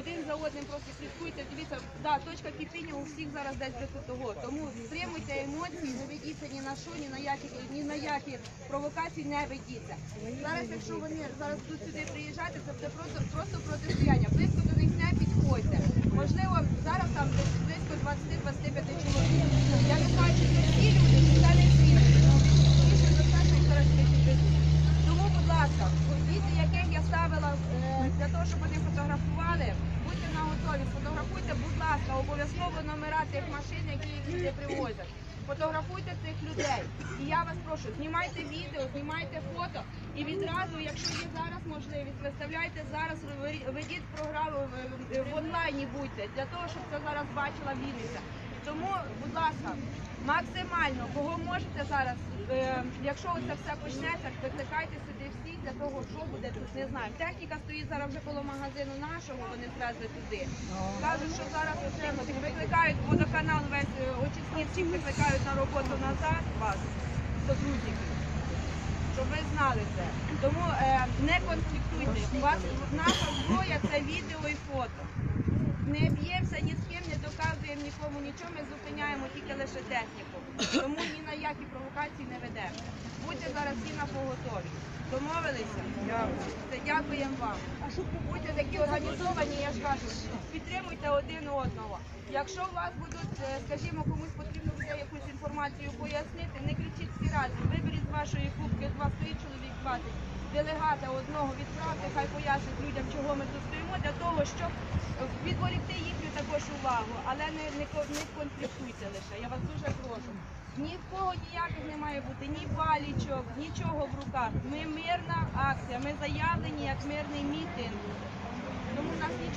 один за одним просто слідкуйте. Дивіться, да, точка кипіння у всіх зараз десь до того. Тому стримуйте емоції, не ведіться ні на що, ні на які ні на які провокації не ведіться. Зараз, якщо вони зараз тут сюди приїжджати, це буде просто просто протистояння. Близько до них не підходьте. Можливо, зараз там десь близько 20-25 чоловік. Я не знаю, чи це всі люди, чи це не всі люди. Більше за все, що їх зараз не підвезуть. Тому, будь ласка, діти, яких я ставила е, для того, щоб вони фотографували, будьте на готові, фотографуйте, будь ласка, обов'язково тих машин, які їх сюди привозять. Фотографуйте цих людей. І я вас прошу, знімайте відео, знімайте фото і відразу, якщо є зараз можливість, виставляйте зараз, ведіть програму в онлайні будьте, для того, щоб це зараз бачила Вінниця. Тому, будь ласка, максимально, кого можете зараз, е, якщо це все почнеться, викликайте сюди всі для того, що буде тут, не знаю. Техніка стоїть зараз вже коло магазину нашого, вони звезли туди. Кажуть, що зараз викликають водоканал, весь е, очисні всіх викликають на роботу назад вас, сотрудників. Щоб ви знали це. Тому е, не конфліктуйте. Вас наша зброя це відео і фото. Не б'ємося ні з ким, не доказуємо нікому нічого, ми зупиняємо тільки лише техніку. Тому ні на які провокації не ведемо. Будьте зараз всі на поготові. Домовилися? Все, дякуємо вам. Будьте такі організовані, я ж кажу, підтримуйте один одного. Якщо у вас будуть, е, скажімо, комусь потрібно буде якусь інформацію пояснити, не кричіть всі разом. Виберіть з вашої кубки, з вас стоїть чоловік 20, делегата одного відправте, хай пояснить людям, чого ми тут стоїмо, для того, щоб відволікти їхню також увагу, але не, не, не конфліктуйте лише. Я вас дуже прошу. Ні в кого ніяких не має бути, ні палічок, нічого в руках. Ми мирна акція, ми заявлені як мирний мітинг. Тому в нас ні